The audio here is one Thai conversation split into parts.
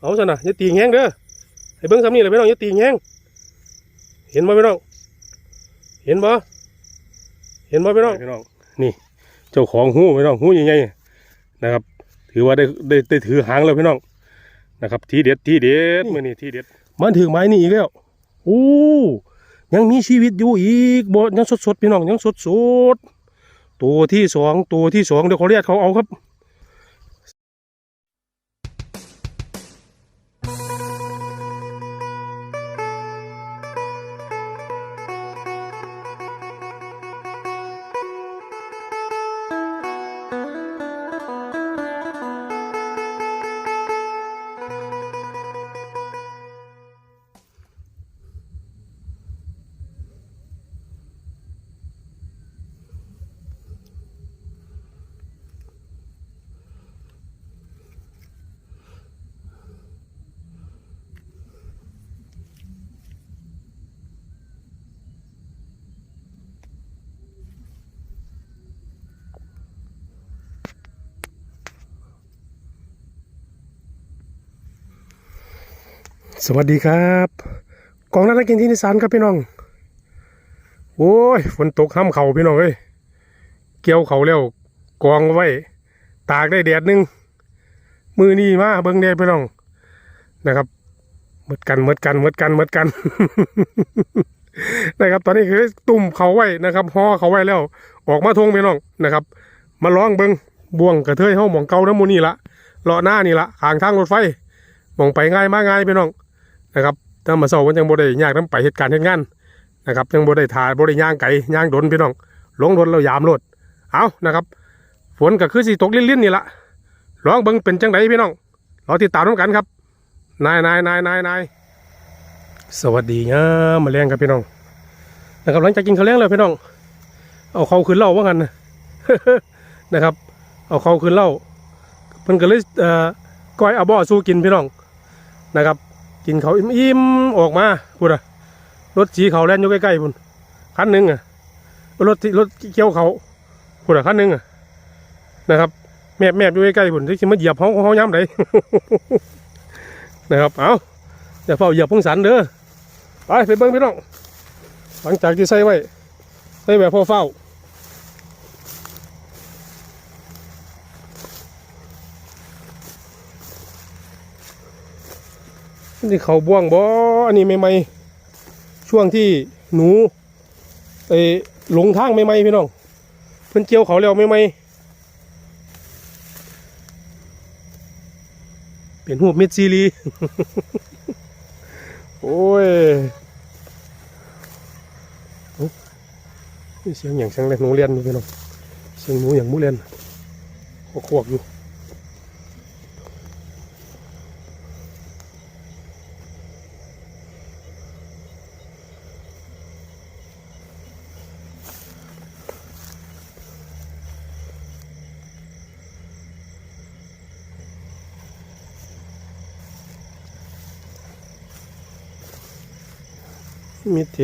เอาซะนะอย่าตีแห้งเด้อให้เบิ่งซ้ำนี่เลยพี่น้องอย่าตีแห้งเห็นบ่พี่น้องเห็นบ่เห็นบ่พี่น้องพี่น้องนี่ เจ้าของหูพี่น้องหูใหญ่ๆนะครับ ถือว่าได้ได้ได้ถือหางแล้วพี่น้องนะครับ ทีเด็ดทีเด็ดมื้อนี้ทีเด็ดมันถึงไม้นี่อีกแล้วโอ้ยังมีชีวิตอยู่อีกบ่ยังสดๆพี่น้องยังสดๆตัวที่สองตัวที่สองเดี๋ยวขอเรียกเขาเอาครับ สวัสดีครับกองนักกินที่นิสานครับพี่น้อง โอ้ยฝนตกห้ามเขาพี่น้องเอ้ยเกี่ยวเขาแล้วกองไว้ ตากได้แดดหนึงมือนี่มาเบิ้งแดดพี่น้องนะครับหมดกันหมดกันหมดกันหมดกัน นะครับ ตอนนี้คือตุ่มเขาไว้นะครับห่อเขาไว้แล้ว ออกมาทงพี่น้องนะครับ มาลองเบิ้งบ่วงกระเทยเฮาหมองเก่าน้ำมูนี่ละเลาะหน้านี่ละทางทางรถไฟหมองไปง่ายมากง่ายพี่น้อง นะครับถ้ามาเศร้ามันยังบ่ได้ยากน้ำไปเหตุการณ์เหตุงานนะครับยังบ่ได้ถ่ายบ่ได้ย่างไก่ย่างดนพี่น้องลงรถแล้วยามรถเอานะครับ ฝนก็คือสิตกลิ้นๆนี่ละลองเบิ่งเป็นจังไดพี่น้องเรอติดตามน้ำกันครับนายนายนายนายนายสวัสดีงามมาแรงครับพี่น้องนะครับหลังจากกินข้าวแรงแล้วพี่น้อง เอาเขาขึ้นเล่าว่ากันนะครับ เอาเขาขึ้นเล่าเพิ่นก็เลยเอ่อก้อยเอาบ่อสู้กินพี่น้องนะครับ กินเขาอิ่มๆออกมาพูดอะรถสีเขาแล่นอยู่ใกล้ๆพุ่นคันหนึ่งอะรถรถเกี่ยวเขาพูดอะคันหนึ่งอะนะครับแมบแมบอยู่ใกล้ๆพุ่นที่จะมาเหยียบเขาเขาย้ำไดนะครับเอาอย่าเฝ้าเหยียบพงสันเด้อไปไปเบิ้งพี่น้องหลังจากที่ใส่ไว้ใส่แบบพ่อเฝ้า นี่เขาบ่วงบ่อันนี้ใหม่ๆช่วงที่หนูไอหลงทางใหม่ๆพี่น้องเพิ่นเกี่ยวเขาแล้วใหม่ๆเป็นหูปเม็ดซีรีโอ้ยเอ้านี่เสียงอย่างเสียงอะไรหนูเรียนพี่น้องเสียงหนูอย่างมูเรียนขวกๆอยู่ มีเถ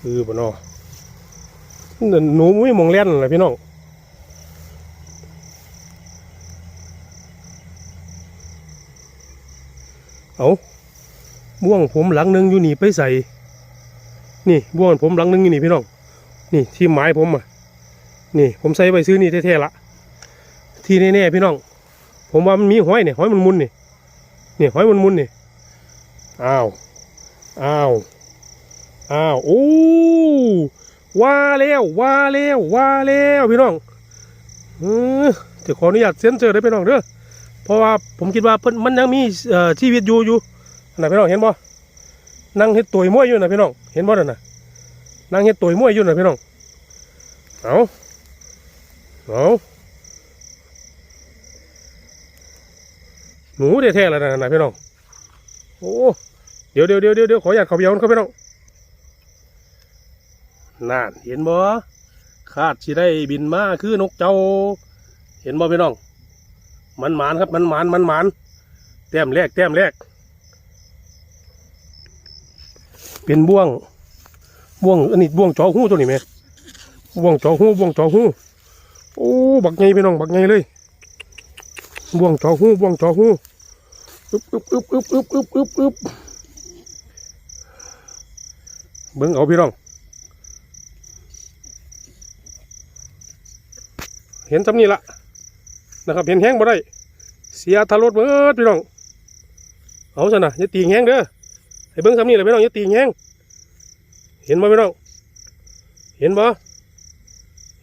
คือบ่นอนหนูไม่มองเล่นเลยพี่น้องเอาบ่วงผมหลังหนึงอยู่นี่ไปใส่ นี่บ่วงผมหลังหนึงอยู่นี่พี่น้อง นี่ที่ไม้ผมอะ นี่ ผมใส่ไปซื้อนี่แท้ๆละที่แน่ๆพี่น้อง ผมว่ามันมีหอยเนี่ยหอยมันมุนนี่นี่หอยมันมุนนี่อ้าวอ้าวอ้าวโอ้ว่าแล้วว่าแล้วว่าแล้วพี่น้องเออจะขออนุญาตเซ็นเซอร์ได้อพี่น้องเด้อเพราะว่าผมคิดว่าเพิ่นมันยังมีเอ่อชีวิตอยู่อยู่นะพี่น้องเห็นบ่นั่งเฮ็ดตัวมวยอยู่นะพี่น้องเห็นบ่นั่นน่ะนั่งเฮ็ดตัวมวยอยู่นะพี่น้องเอา เอาหนูแท้ๆแล้วนะนะพี่น้อง โอ้ เดี๋ยวเดี๋ยวเดี๋ยวเดี๋ยวขออยากเขาเบียวเขาพี่น้องนั่นเห็นบ่คาดสิได้บินมาคือนกเจ้า เห็นบ่พี่น้อง มันหมานครับ มันหมานมันหมานแต้มแรกแต้มแรก เป็นบ่วงบ่วงอันนี้บ่วงจอหูตัวนี้ไหมบ่วงจอหูบ่วงจอหู โอ้บักไงพี่น้องบักไงเลยบ่วงจอหูบ่วงจอหูอึบอึบอึบอึบอึบอึบอึบอึบเบิ่งเอาพี่น้อง เห็นจำนี้ละนะครับเห็นแห้งบ่ได้ เสียทารถเบิดพี่น้อง เอาซะนะอย่าตีแห้งเด้อให้เบิ่งจำนี้เลยพี่น้องอย่าตีแห้งเห็นบ่พี่น้อง เห็นบ่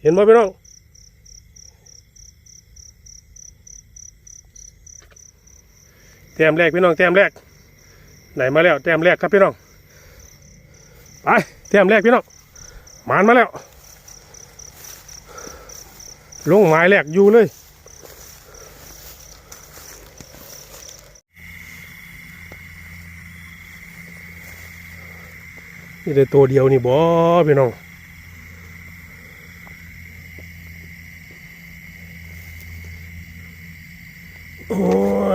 เห็นบ่พี่น้อง ต้มแรกพี่น้องแต้มแรกไหนมาแล้วแต้มแรกครับพี่น้องไปแต้มแรกพี่น้องหมานมาแล้ว ลงไม้แรกอยู่เลยนี่แต่ตัวเดียวนี่บอพี่น้อง โอ้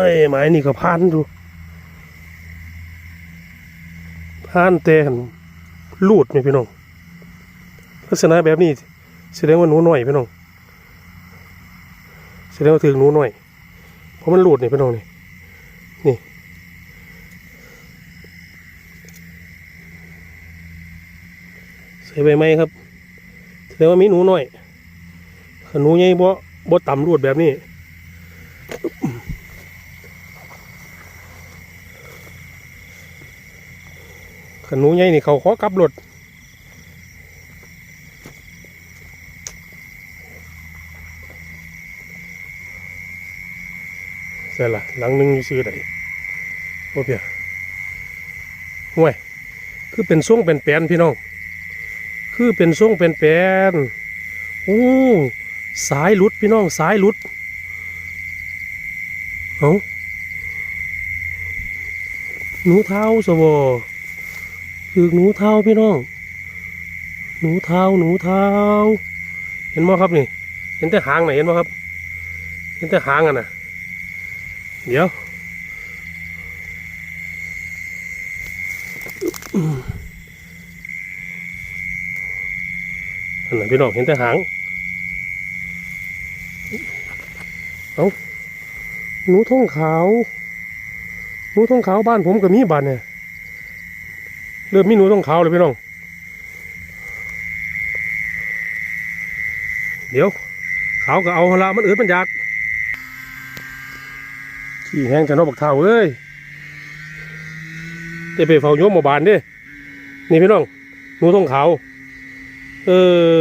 ยไม้นี่ก็พันดูพันแต่หันลูดไหมพี่น้องลักษณะแบบนี้แสดงว่าหนูหน่อยพี่น้องแสดงว่าถึงหนูหน่อย เพราะมันหลุดนี่พี่น้องนี่นี่ใส่ใบไม้ครับแสดงว่ามีหนูหน่อยขนหนูใหญ่บ่บ่ต่ำรวดแบบนี้ ขนูใหญ่นี่เขาขอกลับรถใช่ละหลังหนึงอยู่ซื้อไดโอ้เพียห่วย คือเป็นทรงเป็นแปนพี่น้อง คือเป็นทรงเป็นแปนโอ้สายหลุดพี่น้องสายหลุดเอาหนูเท้าสวอ คือหนูเท้าพี่น้อง หนูเท้าหนูเท้า เห็นไหมครับนี่ เห็นแต่หางไหนเห็นไหมครับ เห็นแต่หางอะนะเดี๋ยวอันไหนพี่น้องเห็นแต่หางเอาหนูท่องขาว หนูท่องขาวบ้านผมก็มีบ้านเนี่ย ริ่มมีหนูท่องขาวเลยพี่น้อง เดี๋ยวขาวก็เอาละมันอืดมันอยากขี้แห้งจะนอกบักเท่าเอ้ยจะไปเฝ้าโยมหมู่บ้านด้นี่พี่น้องหนูทองขาวเอ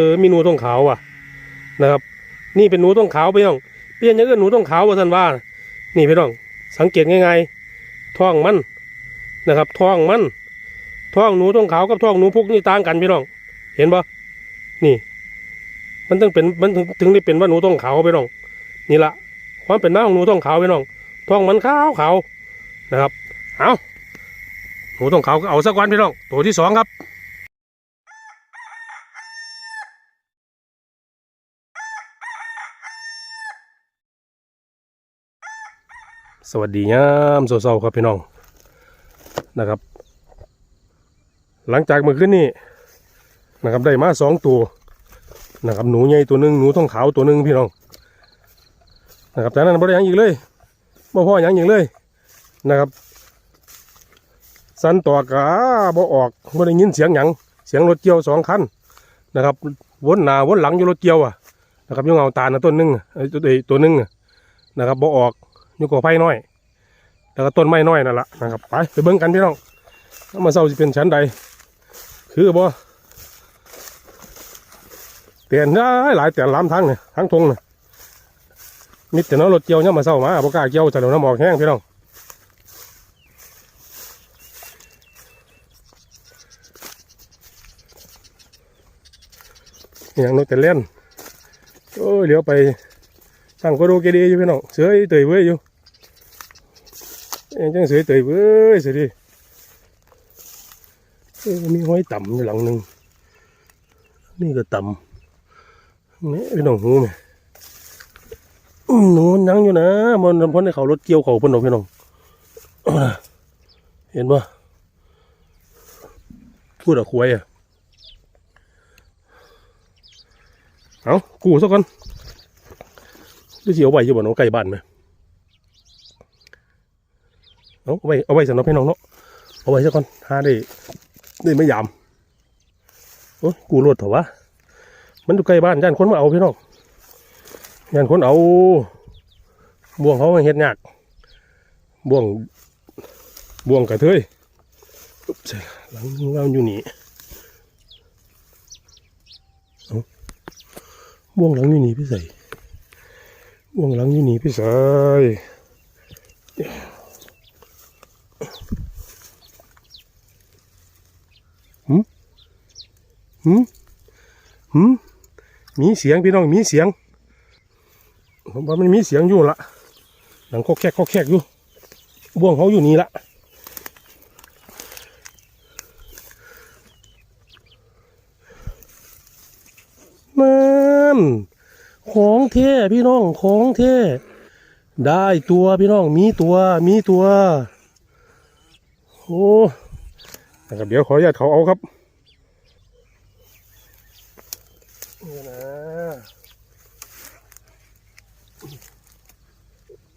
อมีหนูทองขาวอะ นะครับ นี่เป็นหนูทองขาวพี่น้องเปลี่ยนย่างอื่นหนูทองขาวว่าท่านว่า นี่พี่น้อง สังเกตง่ายๆท้องมันนะครับท้องมัน ท้องหนูท้องขาวกับท้องหนูพุกนี่ต่างกันพี่น้อง เห็นปะนี่ มันต้องเป็นมันถึงถึงได้เป็นว่าหนูท้องขาวพี่น้อง นี่ละความเป็นหน้าของหนูท้องขาวพี่น้องท้องมันขาวขาวนะครับ เอาหนูท้องขาวก็เอาสักวันพี่น้อง ตัวที่สองครับสวัสดียามเศร้าๆครับพี่น้องนะครับ หลังจากเมื่อคืนนี้นะครับได้มาสองตัวนะครับหนูใหญ่ตัวหนึ่งหนูทองขาวตัวหนึ่งพี่น้องนะครับจากนั้นบ่ได้หยังอีกเลยบ่พ่อยังอย่เลยนะครับ สันต่อกาบ่ออกบ่ได้ยินเสียงหยังเสียงรถเกี่ยวสองคันนะครับวนหน้าวนหลังอยู่รถเกี่ยวอะนะครับยังเอาตาลนะต้นหนึงตัวไอ้ตัวหนึงนะครับบ่ออกอยู่กับไฟน้อยแล้วก็ต้นไม้น้อยนั่นแหละนะครับไปไปเบิ่งกันพี่น้องมาเศร้าสิเป็นชั้นใด คือบ่เตียนได้หลายเตียนล้ามทั้งเนี่ยทั้งทงเนี่ยมิดแต่น้อรถเกี่ยวเนี่ยมาเศร้ามาบ่กล้าเกี่ยวจะเหลวน้ำหมอกแห้งพี่น้องอย่างนกแต่เล่นโอ้ยเหลียวไปสั่งก็ดูเกดีอยู่พี่น้องเสือเตยเว้ยอยู่ยังจังเสือเตยเว้ยเสือดิ เอ้มีห้อยต่ำอยู่หลังหนึ่งนี่ก็ต่ำนี่พี่น้องหูไหมอืมหนูมันยังอยู่นะมันพ้นในเขารถเกี่ยวเขาพิ่นอกพี่น้องเห็นปะพูดอะควยอะเอากูซะก่อนดูสิเอาไว้อยู่บ่เนาะใกล้บ้านไหมเอาเอาไว้เอาไว้สำหรับพี่น้องเนาะเอาไว้ซะก่อนหาได้ ได้ไม่ยามโอ้ยกูรวดเถอะวะ มันอยู่ใกล้บ้านย่านคนมาเอาพี่น้องย่านคนเอา บ่วงเขาเฮ็ดยากบ่วง บ่วงกระเทยอุ๊บใช่หลังเราอยู่นี่บ่วงหลังอยู่นี่พี่ใส่บ่วงหลังอยู่นี่พี่ใส่หืม หืมหืมมีเสียงพี่น้องมีเสียงผมว่ามันมีเสียงอยู่ละหลังคกแคกคกแคกอยู่บ่วงเขาอยู่นี่ละนั่นของเท่พี่น้องของเท่ได้ตัวพี่น้องมีตัวมีตัวโอ้นะครับเดี๋ยวขออนุญาตเขาเอาครับ นี่นะ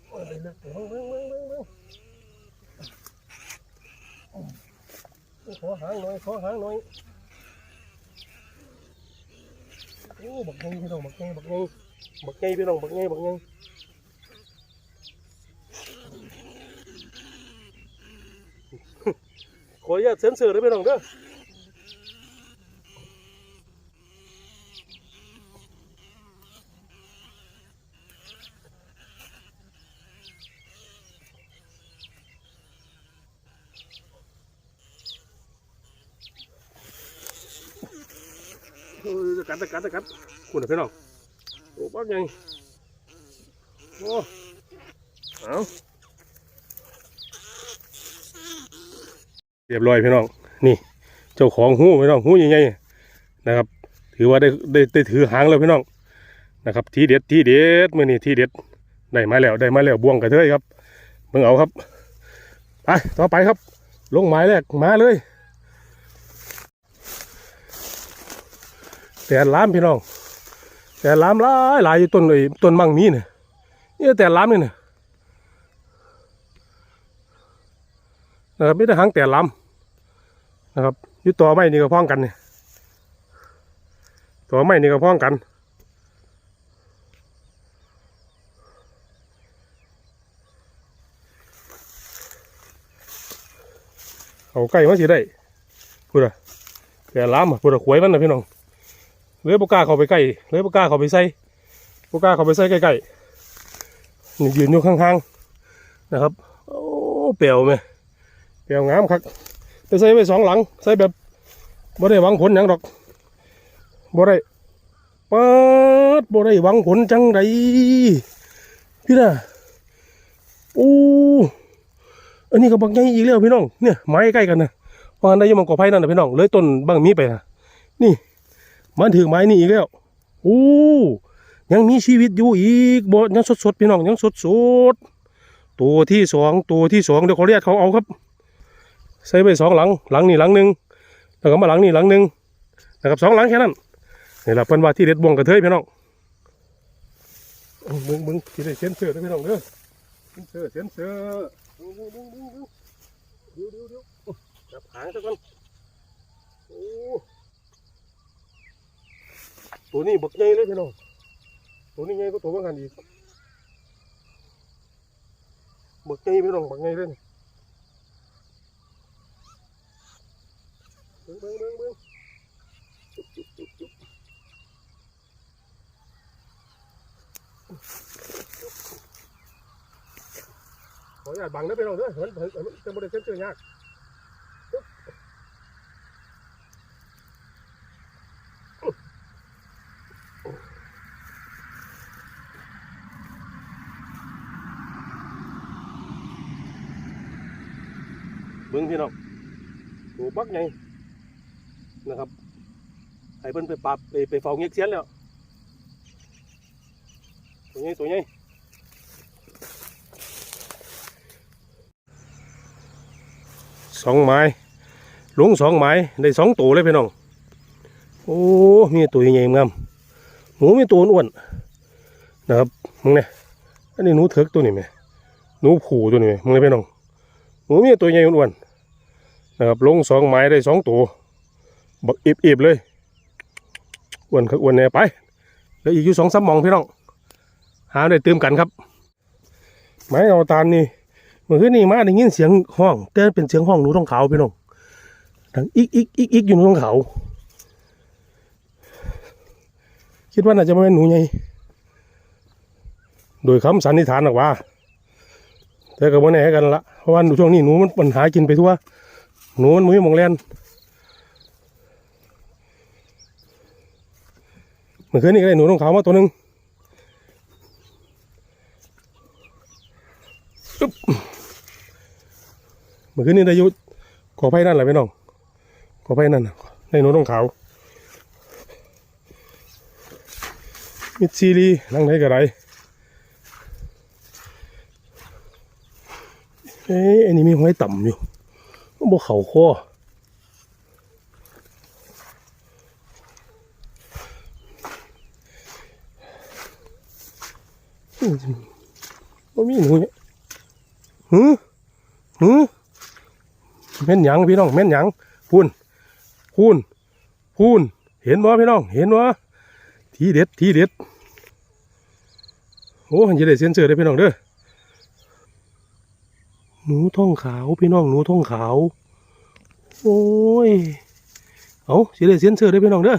โอ้ยเลิกเบิ่งเบิ่งเบิ่งเบิ่งเบิ่งขอหางหน่อยขอหางหน่อยโอ้บักไงพี่น้องบักไงบักไงบักไงพี่น้องบักไงบักไงขออนุญาตเซ็นเซอร์ได้วยพี่น้องเด้อ ตะกัดตะกัดตะกัดคุณนะพี่น้องโอ้บักไงโอ้เอาเรียบร้อยพี่น้องนี่ เจ้าของหูพี่น้องหูใหญ่ๆนะครับ ถือว่าได้ได้ได้ถือหางแล้วพี่น้องนะครับ ทีเด็ดทีเด็ดมื่อนี้ทีเด็ดได้มาแล้วได้มาแล้วบ่วงกระเทยครับเบิ่งเอาครับไปต่อไปครับ ลงหมายแรกมาเลย แต่ล้ามพี่น้อง แต่ล้ามหลายหลายอยู่ต้นไอ้ต้นมังมีเนี่ยนี่แต่ล้ามนี่เนี่ยนะครับไม่ได้หางแต่ล้ำนะครับอยู่ต่อไม้นี่ก็พ้องกันเนี่ยต่อไม้นี่ก็พ้องกันเอาใกล้มาสิได้พูดอะแต่ล้ามอะพูดอะขวยมันนะพี่น้อง เลยปกล้าเข้าไปใกล้เลยปกล้าเข้าไปใส่ปกล้าเข้าไปใส่ใกล้ๆนี่ยืนอยู่ข้างๆนะครับโอ้เปลวไหมเปลวงามครับไปใส่ไว้สองหลังใส่แบบบ่ได้หวังผลหยังดอกบ่ได้ปิดบ่ได้หวังผลจังใดพี่น่ะโอ้อันนี้ก็บักใหญ่อีกแล้วพี่น้องเนี่ยไม้ใกล้กันนะเพราะอันใดอยังมันก่อไผ่นั่นนะพี่น้องเลยต้นบางมีไปนะนี่ มันถึงไม้นี่อีกแล้วโอ้ยังมีชีวิตอยู่อีกบ่ยังสดๆพี่น้องยังสดๆตัวที่สองตัวที่สองเดี๋ยวเขาเรียกเขาเอาครับ ใส่ไปสองหลังหลังนี่หลังหนึ่งแล้วก็มาหลังนี่หลังหนึ่งนะครับสองหลังแค่นั้นนี่แหละเพิ่นว่าที่เด็ดบ่วงกระเทยพี่น้องเบิ้งเบิ้งที่ได้เส้นเสือนะพี่น้องเด้อเส้นเสือเส้นเสือเบิ้งเบิ้งเบิ้งเบิ้งเบิ้งเดี๋ยวเดี๋ยวเดี๋ยวจับหางซะก่อนโอ้ ตัวนี้บักใหญ่เลยพี่น้องตัวนี้ใหญ่ก็ตัวบางหันอีกบักใหญ่พี่น้องบักใหญ่เลยนี่เบิ่งเบิ่งเบิ่งเบิ่งจุ๊บจุ๊บจุ๊บจุ๊บขออนุญาตบังนะพี่น้องเด้อมันมันมันจะบ่ได้เซ็นเซอร์ยาก บิ้งพี่น้องตัวบักไงนะครับให้เพิ่นไปปราบไปไปเฝ้าเงียกเสียนแล้วตัวใหญ่ตัวใหญ่สองไม้ลงสองไม้ได้สองตัวเลยพี่น้องโอ้มีตัวใหญ่งามหนูมีตัวอ้วนนะครับมึงเนี่ยอันนี้หนูเถิกตัวนี้ไหมหนูผูตัวนี้ไหมมึงเลยพี่น้องหนูมีตัวใหญ่อ้วน นะครับลงสองไม้ได้สองตัวบักอิบๆเลยอ้วนคืออ้วนแน่ไปแล้วอีกอยู่สองสามมองพี่น้องหาได้เติมกันครับ ไม้เอาตาลนี่เมื่อคืนนี่มาได้ยินเสียงห้องแต่เป็นเสียงห้องหนูต้องขาวพี่น้องดังอีกอีกอีกอีกอยู่หนูต้องขาวคิดว่าน่าจะไม่เป็นหนูไงโดยคำสันนิษฐานหรอกว่า แต่ก็บ่แน่กันละเพราะว่าช่วงนี้หนูมันปัญหากินไปทั่ว หนูมันมุ้ยมองแลนเหมื่อคืนนี้ก็ได้หนูต้องขาวมาตัวหนึ่งอึ๊บเมื่อคืนนี้ได้ยุขอไพ่นั่นแหละพี่น้องขอไพ่นั่นในหนูต้องขาวมิดซีรีนั่งไหนก็ได้เอ้ยอันนี้มีห้อยต่ำอยู่ บ่เข่าคออืมบ่มีหนูเนี่ยหือหือแม่นหยังพี่น้องแม่นหยังพูนพูนพูนเห็นบ่พี่น้อง เห็นบ่ทีเด็ดทีเด็ดโอ้ยจะได้เซ็นเซอร์ได้พี่น้องเด้อ หนูท้องขาวพี่น้องหนูท้องขาว โอ้ย เอาจะได้เซ็นเซอได้พี่น้องเด้อ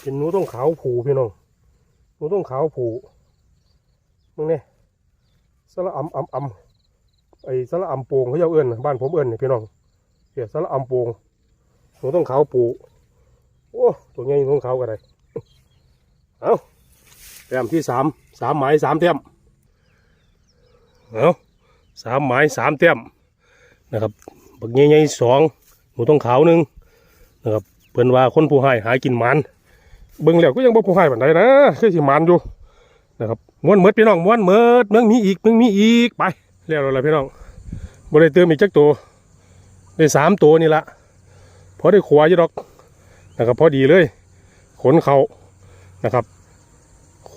เป็นหนูท้องขาวผูพี่น้องหนูท้องขาวผูมึงเนี่ยสละอำอำอำไอ้สละอำโป่งเขาเจ้าเอิ้นน่ะบ้านผมเอิ้นนี่พี่น้องเดี๋ยวสละอำโป่งหนูท้องขาวผูโอ้ตัวใหญ่ของขาวก็ได้เอาแต้มที่สามสามหมายสามแต้ม เอาสามหมายสามแต้มนะครับบักใหญ่ๆสองหนูต้องขาวหนึ่งนะครับเพิ่นว่าคนผู้ให้หากินมันเบิ่งแล้วก็ยังบ่ผู้ให้ปานใดนะคือสิมันอยู่นะครับม้วนเมิดพี่น้องม้วนเมิดเมืองมีอีกเมืองมีอีกไปแล้วแล้วล่ะพี่น้องบ่ได้เติมอีกจักตัวได้สามตัวนี่ละพอได้ขวาอยู่ดอกนะครับพอดีเลย ขนเขานะครับ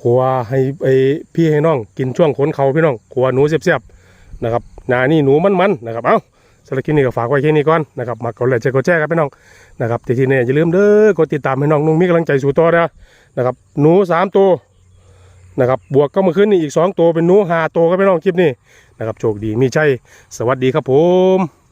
ขัวให้ไอพี่ให้น้อง กินช่วงขนเขาพี่น้องขัวหนูเสียบๆนะครับนานี่หนูมันๆนะครับเอ้าสำหรับคลิปนี้ก็ฝากไว้แค่นี้ก่อนนะครับมากดไลค์กดแชร์กันพี่น้องนะครับทีที่นี่อย่าลืมเด้อกดติดตามให้น้องนุ่งมีกำลังใจสู่ต่อนะนะครับหนูสามตัวนะครับบวกก็มาขึ้นนี่อีกสองตัวเป็นหนูห้าตัวครับพี่น้องคลิปนี้นะครับโชคดีมีใจสวัสดีครับผม